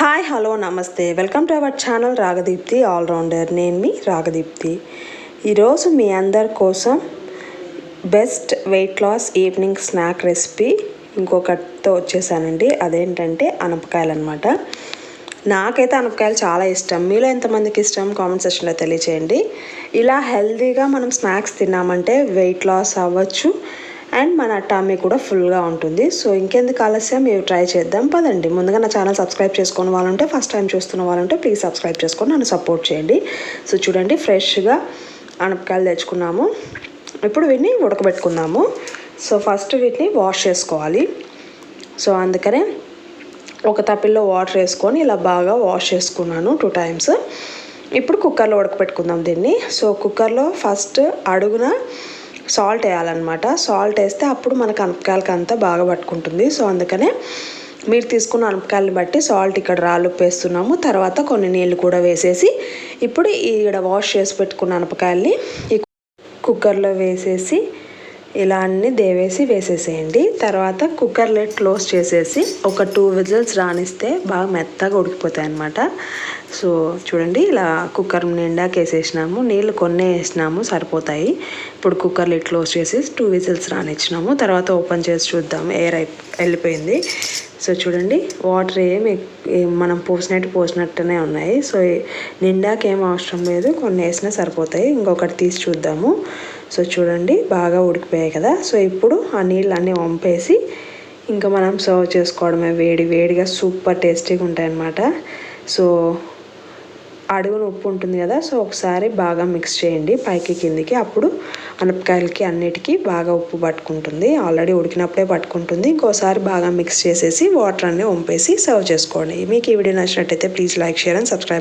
Hi hello namaste. Welcome to our channel Ragadeepti allrounder నేను మీ రాగదీప్తి. ఈరోజు మీ అందరి కోసం best weight loss evening snack recipe ఇంకొకటితో వచ్చేసానండి. అదేంటంటే అనపకాయలు అనమాట నాకైతే అనపకాయలు చాలా ఇష్టం. మీలో ఎంతమందికి ఇష్టం? కామెంట్ సెక్షన్లో తెలియచేయండి. ఇలా హెల్తీగా మనం స్నాక్స్ తిన్నామంటే వెయిట్ లాస్ అవ్వచ్చు. అండ్ మన టమ్మీ కూడా ఫుల్గా ఉంటుంది. సో ఇంకెందుకు ఆలస్యం? మీరు ట్రై చేద్దాం? పదండి. ముందుగా నా ఛానల్ సబ్స్క్రైబ్ చేసుకున్న వాళ్ళుంటే ఫస్ట్ టైం చూస్తున్న వాళ్ళుంటే ప్లీజ్ సబ్స్క్రైబ్ చేసుకొని నన్ను సపోర్ట్ చేయండి. సో చూడండి ఫ్రెష్గా అనపకాయలు తెచ్చుకున్నాము. ఇప్పుడు వీటిని ఉడకబెట్టుకుందాము. సో ఫస్ట్ వీటిని వాష్ చేసుకోవాలి. సో అందుకనే ఒక తప్పిల్లో వాటర్ వేసుకొని ఇలా బాగా వాష్ చేసుకున్నాను టూ టైమ్స్. ఇప్పుడు కుక్కర్లో ఉడకపెట్టుకుందాం దీన్ని. సో కుక్కర్లో ఫస్ట్ అడుగున సాల్ట్ వేయాలన్నమాట. సాల్ట్ వేస్తే అప్పుడు మనకు అనపకాయలకి అంతా బాగా పట్టుకుంటుంది. సో అందుకనే మీరు తీసుకున్న అనపకాయలను బట్టి సాల్ట్ ఇక్కడ రాళ్ళు వేస్తున్నాము తర్వాత కొన్ని నీళ్ళు కూడా వేసేసి ఇప్పుడు ఇక్కడ వాష్ చేసి పెట్టుకున్న అనపకాయల్ని ఈ కుక్కర్లో వేసేసి ఇలా అన్ని దేవేసి వేసేసేయండి. తర్వాత కుక్కర్ లెట్ క్లోజ్ చేసేసి ఒక టూ విజిల్స్ రానిస్తే బాగా మెత్తగా ఉడికిపోతాయి అనమాట సో చూడండి ఇలా కుక్కర్ నిండాకి వేసేసినాము. నీళ్ళు కొన్ని వేసినాము సరిపోతాయి. ఇప్పుడు కుక్కర్ లిట్ క్లోజ్ చేసి టూ విజిల్స్ రానిచ్చినాము. తర్వాత ఓపెన్ చేసి చూద్దాం ఎయిర్ అయి వెళ్ళిపోయింది. సో చూడండి వాటర్ ఏమి మనం పోసినట్టు పోసినట్టునే ఉన్నాయి. సో నిండాకి ఏం అవసరం లేదు కొన్ని వేసినా సరిపోతాయి. ఇంకొకటి తీసి చూద్దాము. సో చూడండి బాగా ఉడికిపోయాయి కదా. సో ఇప్పుడు ఆ నీళ్ళన్నీ వంపేసి ఇంకా మనం సర్వ్ చేసుకోవడమే. వేడి వేడిగా సూపర్ టేస్టీగా ఉంటాయి అన్నమాట సో అడుగున ఉప్పు ఉంటుంది కదా సో ఒకసారి బాగా మిక్స్ చేయండి. పైకి కిందికి అప్పుడు అనపకాయలకి అన్నిటికీ బాగా ఉప్పు పట్టుకుంటుంది. ఆల్రెడీ ఉడికినప్పుడే పట్టుకుంటుంది. ఇంకోసారి బాగా మిక్స్ చేసేసి వాటర్ అన్నీ వంపేసి సర్వ్ చేసుకోండి. మీకు ఈ వీడియో నచ్చినట్టయితే please like share and subscribe